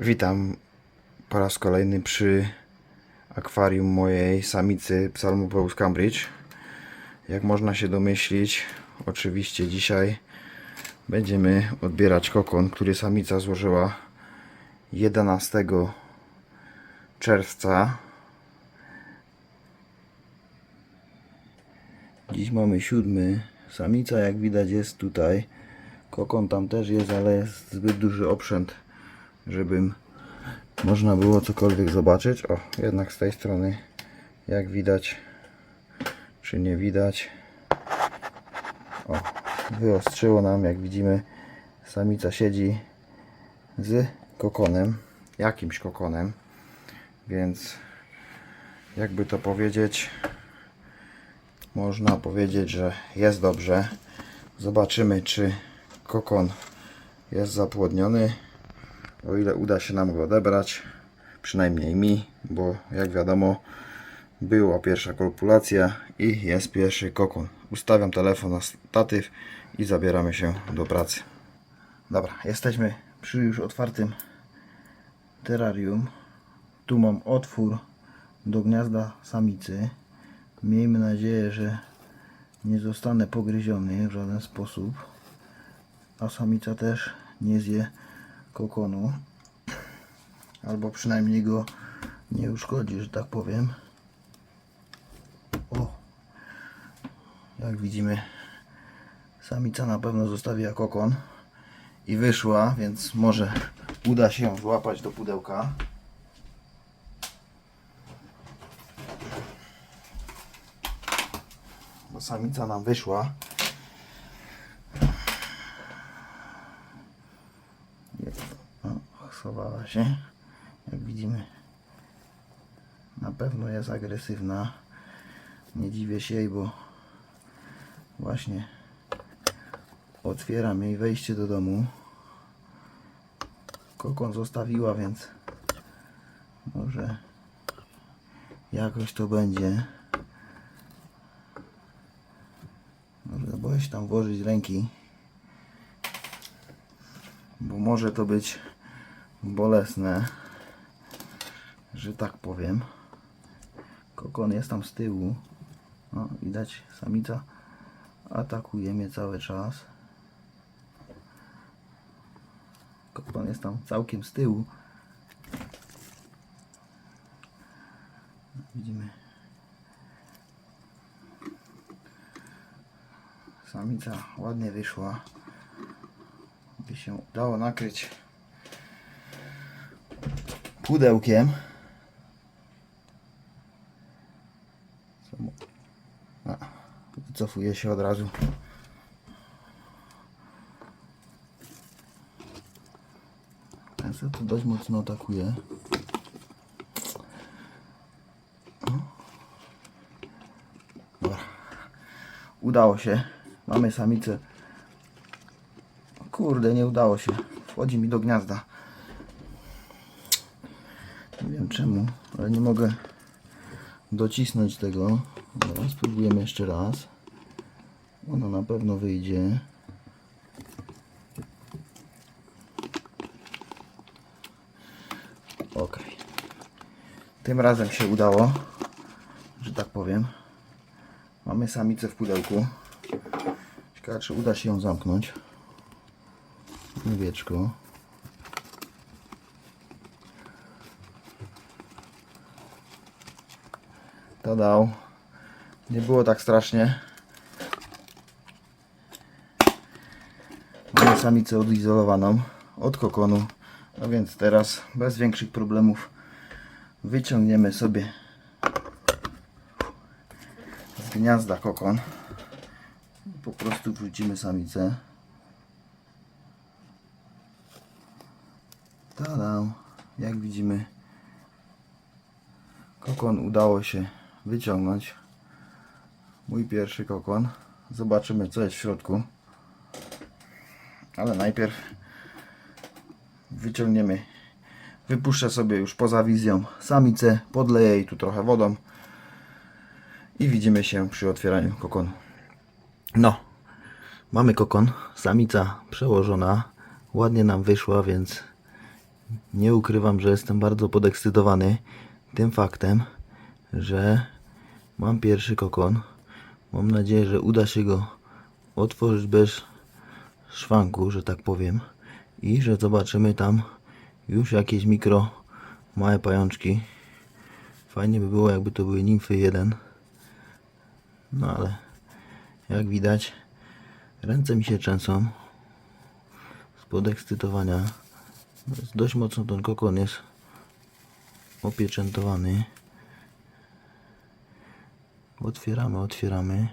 Witam po raz kolejny przy akwarium mojej samicy Psalmopeus Cambridge. Jak można się domyślić, oczywiście dzisiaj będziemy odbierać kokon, który samica złożyła 11 czerwca. Dziś mamy siódmy. Samica jak widać jest tutaj. Kokon tam też jest, ale jest zbyt duży oprzęt, żebym można było cokolwiek zobaczyć. O, jednak z tej strony jak widać, czy nie widać. O, wyostrzyło nam, jak widzimy, samica siedzi z kokonem, jakimś kokonem, więc jakby to powiedzieć, można powiedzieć, że jest dobrze. Zobaczymy, czy kokon jest zapłodniony. O ile uda się nam go odebrać, przynajmniej mi, bo jak wiadomo, była pierwsza kopulacja i jest pierwszy kokon. Ustawiam telefon na statyw i zabieramy się do pracy. Dobra, jesteśmy przy już otwartym terrarium. Tu mam otwór do gniazda samicy. Miejmy nadzieję, że nie zostanę pogryziony w żaden sposób. A samica też nie zje kokonu. Albo przynajmniej go nie uszkodzi, że tak powiem. O! Jak widzimy, samica na pewno zostawiła kokon i wyszła, więc może uda się ją złapać do pudełka. bo samica nam wyszła. O, schowała się. Widzimy, na pewno jest agresywna. Nie dziwię się jej, bo właśnie otwieram jej wejście do domu. Kokon zostawiła, więc może jakoś to będzie. Może boję się tam włożyć ręki. Bo może to być bolesne. Że tak powiem. Kokon jest tam z tyłu. No, widać, samica atakuje mnie cały czas. Kokon jest tam całkiem z tyłu. Widzimy. Samica ładnie wyszła. By się udało nakryć pudełkiem. Wycofuje się od razu. Ten co tu dość mocno atakuje. Udało się. Mamy samicę. Kurde, nie udało się. Wchodzi mi do gniazda. Nie wiem czemu, ale nie mogę docisnąć tego. Dobra, spróbujemy jeszcze raz. Ona na pewno wyjdzie. Ok. Tym razem się udało, że tak powiem. Mamy samicę w pudełku. Ciekawe, czy uda się ją zamknąć. Wieczko. To dał. Nie było tak strasznie. Mamy samicę odizolowaną od kokonu. No więc teraz bez większych problemów wyciągniemy sobie z gniazda kokon. Po prostu wrzucimy samicę. Tada! Jak widzimy, kokon udało się wyciągnąć. Mój pierwszy kokon. Zobaczymy, co jest w środku. Ale najpierw wyciągniemy. Wypuszczę sobie już poza wizją samicę, podleję jej tu trochę wodą i widzimy się przy otwieraniu kokonu. No, mamy kokon, samica przełożona, ładnie nam wyszła, więc Nie ukrywam, że jestem bardzo podekscytowany tym faktem, że mam pierwszy kokon. Mam nadzieję, że uda się go otworzyć bez szwanku, że tak powiem. I że zobaczymy tam już jakieś mikro, małe pajączki. Fajnie by było, jakby to były nimfy jeden. No ale jak widać, ręce mi się trzęsą z podekscytowania. Dość mocno ten kokon jest opieczętowany. Otwieramy, otwieramy.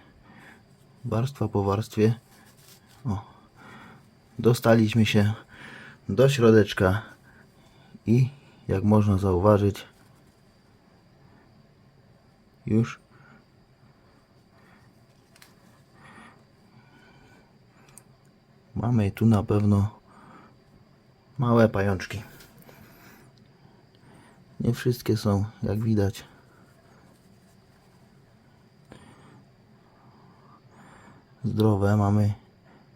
Warstwa po warstwie. O. Dostaliśmy się do środeczka i jak można zauważyć już mamy tu na pewno małe pajączki. Nie wszystkie są, jak widać. Zdrowe, mamy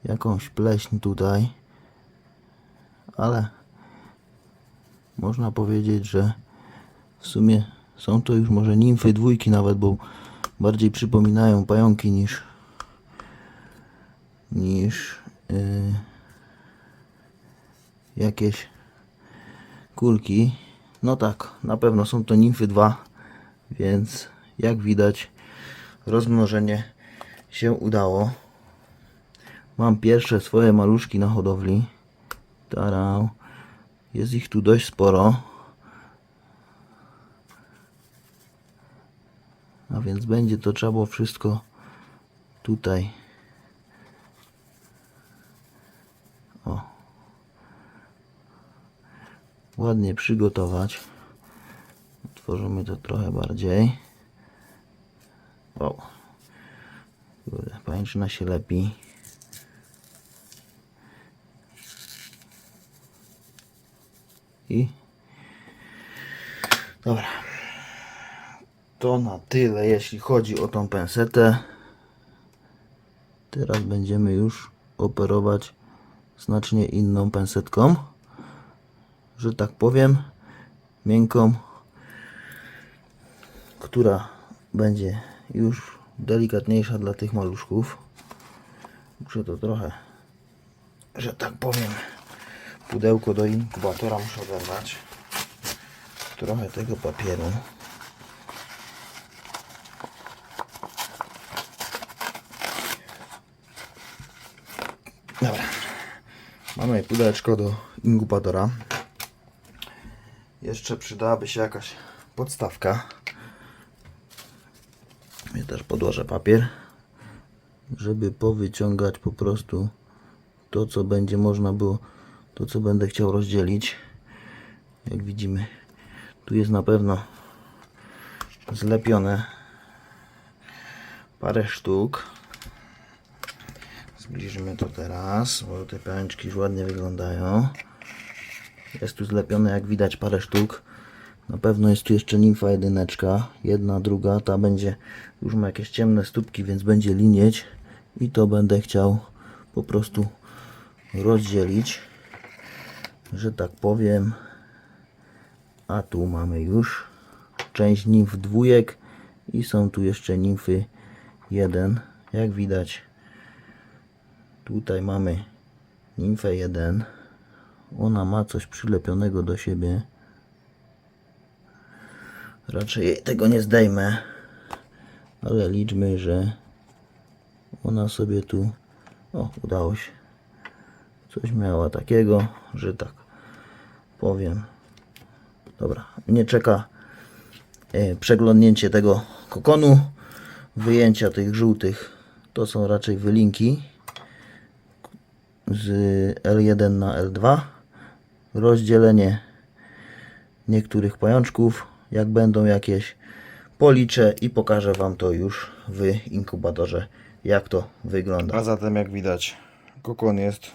jakąś pleśń tutaj, ale można powiedzieć, że w sumie są to już może nimfy dwójki nawet, bo bardziej przypominają pająki niż niż yy, jakieś kulki. No tak, na pewno są to nimfy 2, więc jak widać rozmnożenie się udało. Mam pierwsze swoje maluszki na hodowli. Tarał. Jest ich tu dość sporo. A więc będzie to trzeba było wszystko tutaj. O. Ładnie przygotować. Otworzymy to trochę bardziej. O. Pajęczyna się lepi. I dobra. To na tyle, jeśli chodzi o tą pensetę. Teraz będziemy już operować znacznie inną pensetką, że tak powiem, miękką, która będzie już delikatniejsza dla tych maluszków. Muszę to trochę, że tak powiem, pudełko do inkubatora muszę oderwać. Trochę tego papieru. Dobra. Mamy pudełeczko do inkubatora. Jeszcze przydałaby się jakaś podstawka. Też podłożę papier, żeby powyciągać po prostu to, co będzie można było, to, co będę chciał rozdzielić. Jak widzimy, tu jest na pewno zlepione parę sztuk. Zbliżymy to teraz, bo te pęczki już ładnie wyglądają. Jest tu zlepione, jak widać, parę sztuk. Na pewno jest tu jeszcze nimfa jedyneczka. Jedna, druga. Ta będzie, już ma jakieś ciemne stópki, więc będzie linieć. I to będę chciał po prostu rozdzielić, że tak powiem. A tu mamy już część nimf dwójek i są tu jeszcze nimfy jeden. Jak widać, Tutaj mamy nimfę 1. Ona ma coś przylepionego do siebie. Raczej tego nie zdejmę. Ale liczmy, że ona sobie tu... O, udało się. Coś miała takiego, że tak powiem. Dobra, mnie czeka e, przeglądnięcie tego kokonu. Wyjęcia tych żółtych to są raczej wylinki z L1 na L2 rozdzielenie niektórych pajączków jak będą jakieś policzę i pokażę Wam to już w inkubatorze jak to wygląda. A zatem jak widać kokon jest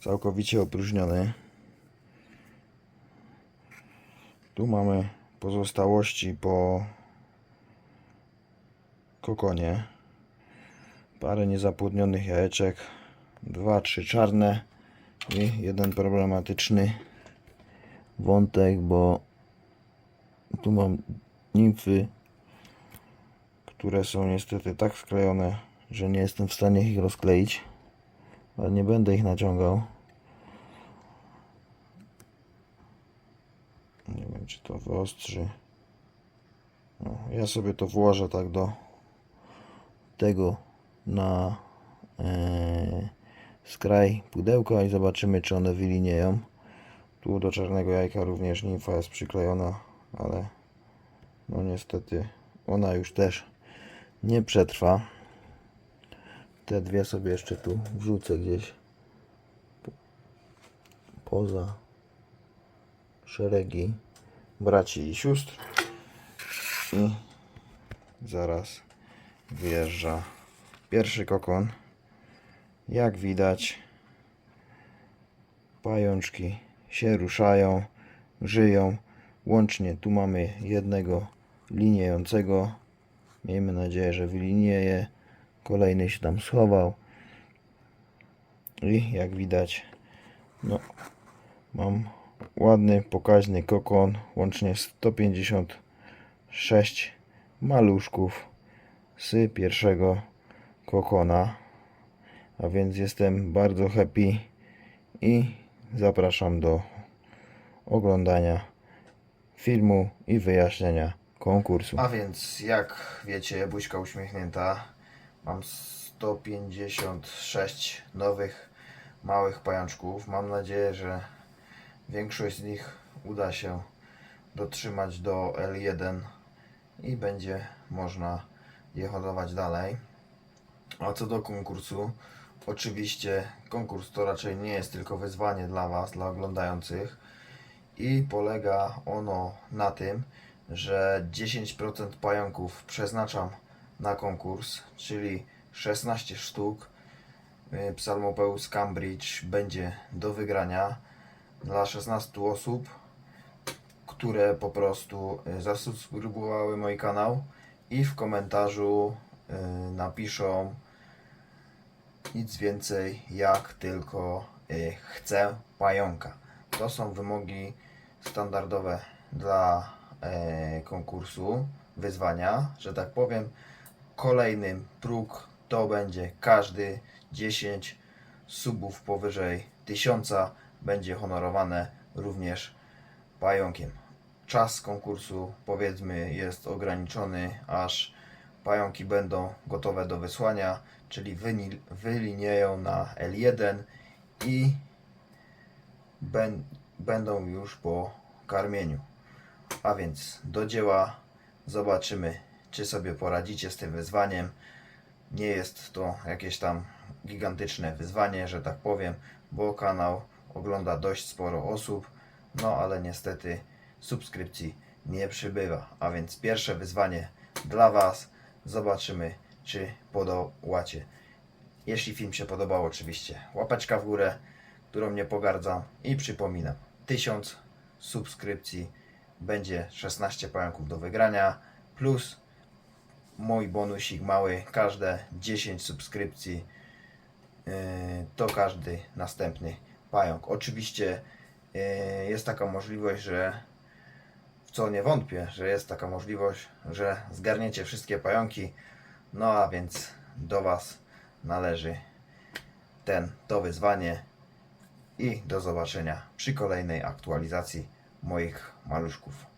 całkowicie opróżniony. Tu mamy pozostałości po kokonie. Parę niezapłodnionych jajeczek dwa, trzy czarne i jeden problematyczny wątek, bo tu mam nimfy, które są niestety tak sklejone, że nie jestem w stanie ich rozkleić, ale nie będę ich naciągał. Nie wiem, czy to wyostrzy. No, ja sobie to włożę tak do tego na e, skraj pudełka i zobaczymy, czy one wylinieją. Tu do czarnego jajka również nimfa jest przyklejona, ale no niestety ona już też nie przetrwa. Te dwie sobie jeszcze tu wrzucę gdzieś po- poza szeregi braci i sióstr. I zaraz wyjeżdża pierwszy kokon. Jak widać pajączki się ruszają żyją łącznie tu mamy jednego liniejącego miejmy nadzieję, że wylinieje. Kolejny się tam schował. I jak widać no mam ładny pokaźny kokon. Łącznie 156 maluszków z pierwszego kokona. A więc jestem bardzo happy i zapraszam do oglądania filmu i wyjaśnienia konkursu. A więc jak wiecie, buźka uśmiechnięta, mam 156 nowych małych pajączków. Mam nadzieję, że większość z nich uda się dotrzymać do L1 i będzie można je hodować dalej. A co do konkursu, oczywiście konkurs to raczej nie jest tylko wyzwanie dla Was, dla oglądających i polega ono na tym, że 10% pająków przeznaczam na konkurs, czyli 16 sztuk. Y, Psalmopeus Cambridge będzie do wygrania dla 16 osób, które po prostu y, zasubskrybowały mój kanał i w komentarzu y, napiszą nic więcej jak tylko chcę pająka. To są wymogi standardowe dla e, konkursu, wyzwania, że tak powiem. Kolejny próg to będzie każdy 10 subów powyżej 1000 będzie honorowane również pająkiem. Czas konkursu powiedzmy jest ograniczony, aż pająki będą gotowe do wysłania, czyli wylinieją na L1 i ben- będą już po karmieniu. A więc do dzieła zobaczymy, czy sobie poradzicie z tym wyzwaniem. Nie jest to jakieś tam gigantyczne wyzwanie, że tak powiem, bo kanał ogląda dość sporo osób, no ale niestety subskrypcji nie przybywa. A więc pierwsze wyzwanie dla Was. Zobaczymy, czy podołacie. Jeśli film się podobał, oczywiście łapeczka w górę, którą nie pogardzam. I przypominam, 1000 subskrypcji będzie 16 pająków do wygrania, plus mój bonusik mały, każde 10 subskrypcji yy, to każdy następny pająk. Oczywiście yy, jest taka możliwość, że w co nie wątpię, że jest taka możliwość, że zgarniecie wszystkie pająki. No a więc do Was należy ten, to wyzwanie i do zobaczenia przy kolejnej aktualizacji moich maluszków.